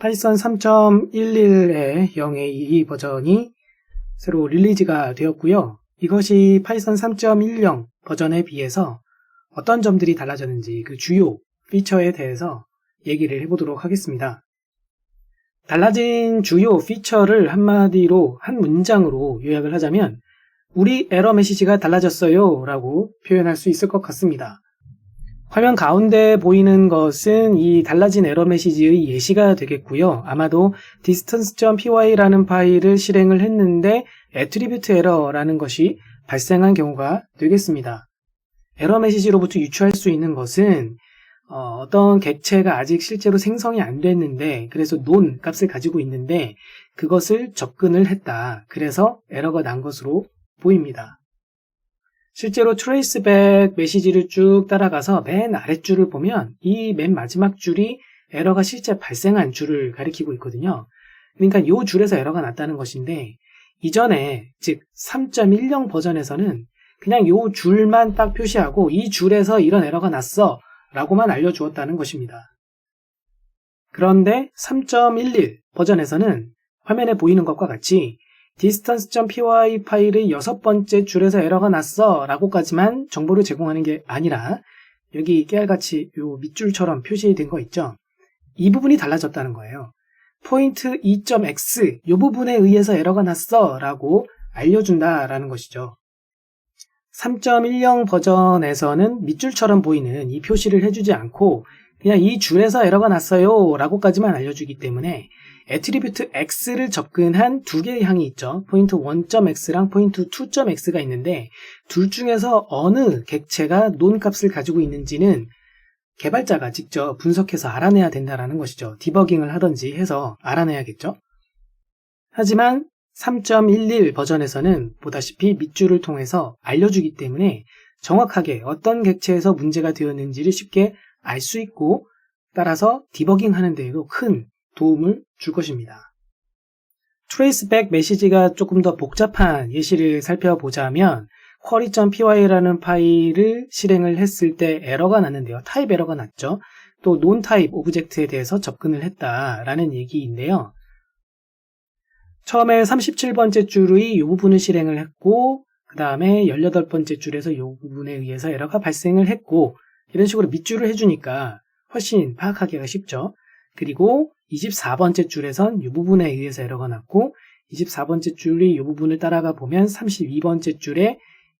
파이썬 3.11의 0A2 버전이 새로 릴리즈가 되었고요. 이것이 파이썬 3.10 버전에 비해서 어떤 점들이 달라졌는지 그 주요 피처에 대해서 얘기를 해보도록 하겠습니다. 달라진 주요 피처를 한마디로 한 문장으로 요약을 하자면 우리 에러 메시지가 달라졌어요 라고 표현할 수 있을 것 같습니다. 화면 가운데 보이는 것은 이 달라진 에러 메시지의 예시가 되겠고요. 아마도 distance.py라는 파일을 실행을 했는데 attribute error라는 것이 발생한 경우가 되겠습니다. 에러 메시지로부터 유추할 수 있는 것은 어, 떤 객체가 아직 실제로 생성이 안 됐는데 그래서 논 값을 가지고 있는데 그것을 접근을 했다. 그래서 에러가 난 것으로 보입니다. 실제로 트레이스백 메시지를 쭉 따라가서 맨 아랫줄을 보면 이 맨 마지막 줄이 에러가 실제 발생한 줄을 가리키고 있거든요. 그러니까 이 줄에서 에러가 났다는 것인데 이전에 즉 3.10 버전에서는 그냥 이 줄만 딱 표시하고 이 줄에서 이런 에러가 났어 라고만 알려주었다는 것입니다. 그런데 3.11 버전에서는 화면에 보이는 것과 같이 distance.py 파일의 여섯 번째 줄에서 에러가 났어 라고까지만 정보를 제공하는 게 아니라 여기 깨알같이 요 밑줄처럼 표시된 거 있죠? 이 부분이 달라졌다는 거예요. 포인트 2.x 이 부분에 의해서 에러가 났어 라고 알려준다라는 것이죠. 3.10 버전에서는 밑줄처럼 보이는 이 표시를 해주지 않고 그냥 이 줄에서 에러가 났어요 라고까지만 알려주기 때문에 애트리뷰트 x를 접근한 두 개의 항이 있죠. 포인트 1.x랑 포인트 2.x가 있는데 둘 중에서 어느 객체가 논 값을 가지고 있는지는 개발자가 직접 분석해서 알아내야 된다는 것이죠. 디버깅을 하든지 해서 알아내야겠죠. 하지만 3.11 버전에서는 보다시피 밑줄을 통해서 알려주기 때문에 정확하게 어떤 객체에서 문제가 되었는지를 쉽게 알 수 있고 따라서 디버깅 하는 데에도 큰 도움을 줄 것입니다. 트레이스백 메시지가 조금 더 복잡한 예시를 살펴보자면 query.py라는 파일을 실행을 했을 때 에러가 났는데요. 타입 에러가 났죠. 또 non 타입 오브젝트에 대해서 접근을 했다라는 얘기인데요. 처음에 37번째 줄의 이 부분을 실행을 했고 그 다음에 18번째 줄에서 이 부분에 의해서 에러가 발생을 했고 이런 식으로 밑줄을 해주니까 훨씬 파악하기가 쉽죠. 그리고 24번째 줄에선 이 부분에 의해서 에러가 났고 24번째 줄이 이 부분을 따라가 보면 32번째 줄에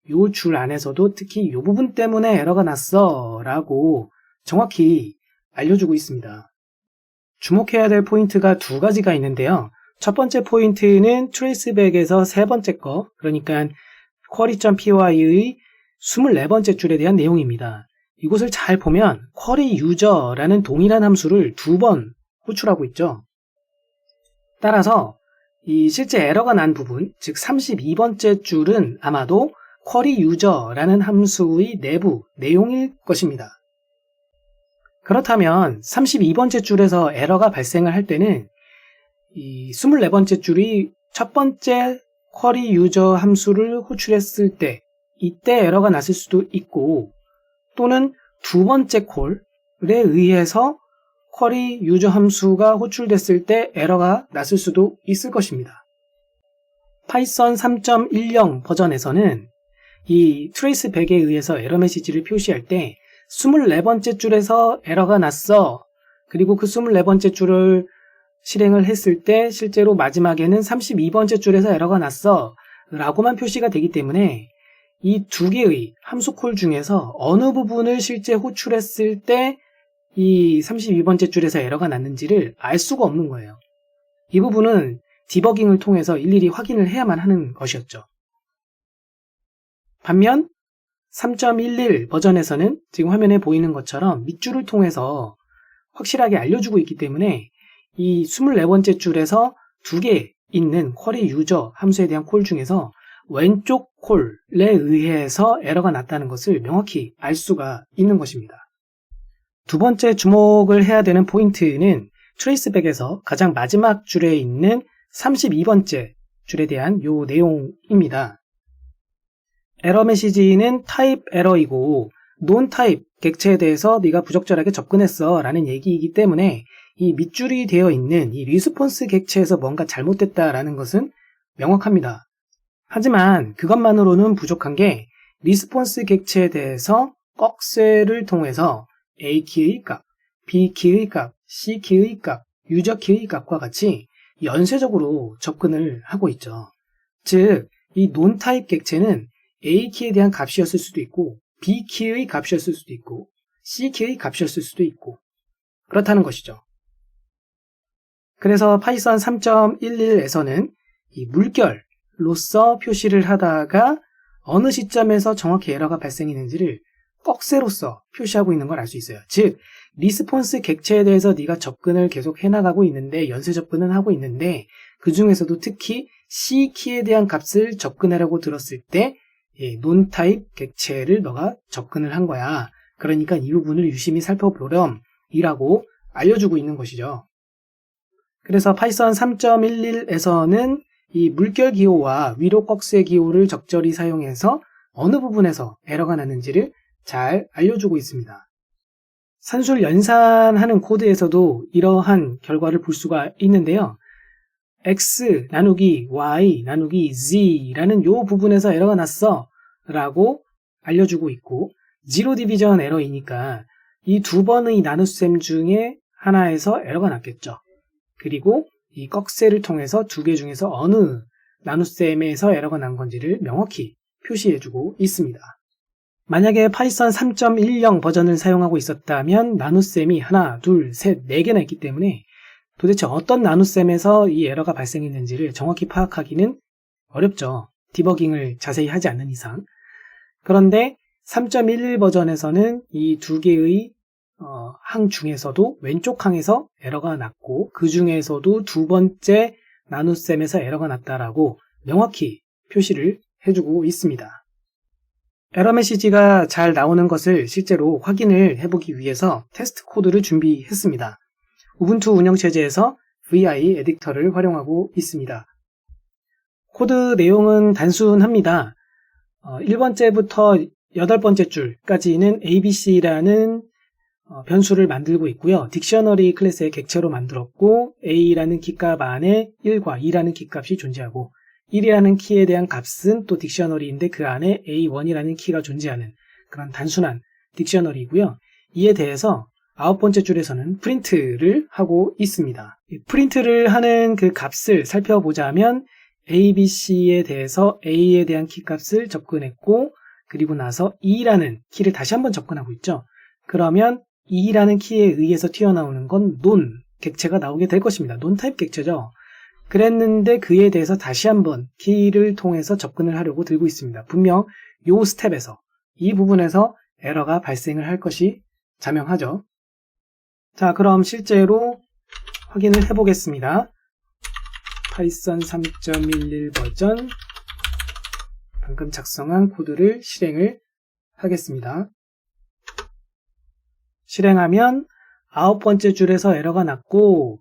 이 줄 안에서도 특히 이 부분 때문에 에러가 났어 라고 정확히 알려주고 있습니다. 주목해야 될 포인트가 두 가지가 있는데요. 첫 번째 포인트는 트레이스백에서 세 번째 거, 그러니까 query.py의 24번째 줄에 대한 내용입니다. 이곳을 잘 보면 query user라는 동일한 함수를 두 번 호출하고 있죠. 따라서 이 실제 에러가 난 부분, 즉 32번째 줄은 아마도 query user라는 함수의 내부 내용일 것입니다. 그렇다면 32번째 줄에서 에러가 발생을 할 때는 이 24번째 줄이 첫 번째 query user 함수를 호출했을 때 이때 에러가 났을 수도 있고 또는 두 번째 콜에 의해서 쿼리 유저 함수가 호출됐을 때 에러가 났을 수도 있을 것입니다. 파이썬 3.10 버전에서는 이 트레이스 100에 의해서 에러 메시지를 표시할 때 24번째 줄에서 에러가 났어. 그리고 그 24번째 줄을 실행을 했을 때 실제로 마지막에는 32번째 줄에서 에러가 났어. 라고만 표시가 되기 때문에 이 두 개의 함수 콜 중에서 어느 부분을 실제 호출했을 때 이 32번째 줄에서 에러가 났는지를 알 수가 없는 거예요. 이 부분은 디버깅을 통해서 일일이 확인을 해야만 하는 것이었죠. 반면 3.11 버전에서는 지금 화면에 보이는 것처럼 밑줄을 통해서 확실하게 알려주고 있기 때문에 이 24번째 줄에서 두 개 있는 쿼리 유저 함수에 대한 콜 중에서 왼쪽 콜에 의해서 에러가 났다는 것을 명확히 알 수가 있는 것입니다. 두 번째 주목을 해야 되는 포인트는 트레이스백에서 가장 마지막 줄에 있는 32번째 줄에 대한 요 내용입니다. 에러 메시지는 타입 에러이고 논 타입 객체에 대해서 네가 부적절하게 접근했어 라는 얘기이기 때문에 이 밑줄이 되어 있는 이 리스폰스 객체에서 뭔가 잘못됐다라는 것은 명확합니다. 하지만 그것만으로는 부족한 게 리스폰스 객체에 대해서 꺽쇠를 통해서 A 키의 값, B 키의 값, C 키의 값, 유저 키의 값과 같이 연쇄적으로 접근을 하고 있죠. 즉, 이 논타입 객체는 A 키에 대한 값이었을 수도 있고, B 키의 값이었을 수도 있고, C 키의 값이었을 수도 있고, 그렇다는 것이죠. 그래서 파이썬 3.11에서는 이 물결로서 표시를 하다가 어느 시점에서 정확히 에러가 발생했는지를 꺽쇠로서 표시하고 있는 걸 알 수 있어요. 즉, 리스폰스 객체에 대해서 네가 접근을 계속 해나가고 있는데 연쇄 접근은 하고 있는데 그 중에서도 특히 C 키에 대한 값을 접근하려고 들었을 때 예, 논 타입 객체를 너가 접근을 한 거야. 그러니까 이 부분을 유심히 살펴보렴이라고 알려주고 있는 것이죠. 그래서 파이썬 3.11에서는 이 물결 기호와 위로 꺽쇠 기호를 적절히 사용해서 어느 부분에서 에러가 나는지를 잘 알려주고 있습니다. 산술 연산하는 코드에서도 이러한 결과를 볼 수가 있는데요. x 나누기 y 나누기 z라는 요 부분에서 에러가 났어 라고 알려주고 있고 지로 디비전 에러이니까 이 두 번의 나눗셈 중에 하나에서 에러가 났겠죠. 그리고 이 꺽쇠를 통해서 두 개 중에서 어느 나눗셈에서 에러가 난 건지를 명확히 표시해주고 있습니다. 만약에 파이썬 3.10 버전을 사용하고 있었다면 나눗셈이 하나, 둘, 셋, 네 개나 있기 때문에 도대체 어떤 나눗셈에서 이 에러가 발생했는지를 정확히 파악하기는 어렵죠. 디버깅을 자세히 하지 않는 이상. 그런데 3.11 버전에서는 이 두 개의 어, 항 중에서도 왼쪽 항에서 에러가 났고 그 중에서도 두 번째 나눗셈에서 에러가 났다라고 명확히 표시를 해주고 있습니다. 에러 메시지가 잘 나오는 것을 실제로 확인을 해보기 위해서 테스트 코드를 준비했습니다. 우분투 운영체제에서 VI 에디터를 활용하고 있습니다. 코드 내용은 단순합니다. 1번째부터 어, 8번째 줄까지는 ABC라는 어, 변수를 만들고 있고요. 딕셔너리 클래스의 객체로 만들었고 A라는 키값 안에 1과 2라는 키값이 존재하고 1이라는 키에 대한 값은 또 딕셔너리인데 그 안에 A1이라는 키가 존재하는 그런 단순한 딕셔너리이고요. 이에 대해서 아홉 번째 줄에서는 프린트를 하고 있습니다. 프린트를 하는 그 값을 살펴보자면 A, B, C에 대해서 A에 대한 키 값을 접근했고 그리고 나서 2라는 키를 다시 한번 접근하고 있죠. 그러면 2라는 키에 의해서 튀어나오는 건 논 객체가 나오게 될 것입니다. 논 타입 객체죠. 그랬는데 그에 대해서 다시 한번 키를 통해서 접근을 하려고 들고 있습니다. 분명 요 스텝에서 이 부분에서 에러가 발생을 할 것이 자명하죠. 자, 그럼 실제로 확인을 해보겠습니다. 파이썬 3.11 버전 방금 작성한 코드를 실행을 하겠습니다. 실행하면 아홉 번째 줄에서 에러가 났고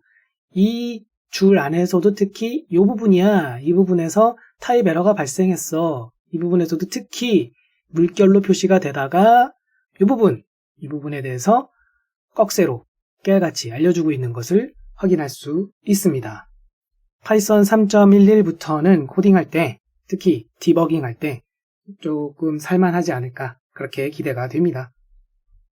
이 줄 안에서도 특히 이 부분이야. 이 부분에서 타입 에러가 발생했어. 이 부분에서도 특히 물결로 표시가 되다가 이 부분, 이 부분에 대해서 꺽쇠로 깨알같이 알려주고 있는 것을 확인할 수 있습니다. 파이썬 3.11부터는 코딩할 때, 특히 디버깅 할 때 조금 살만하지 않을까 그렇게 기대가 됩니다.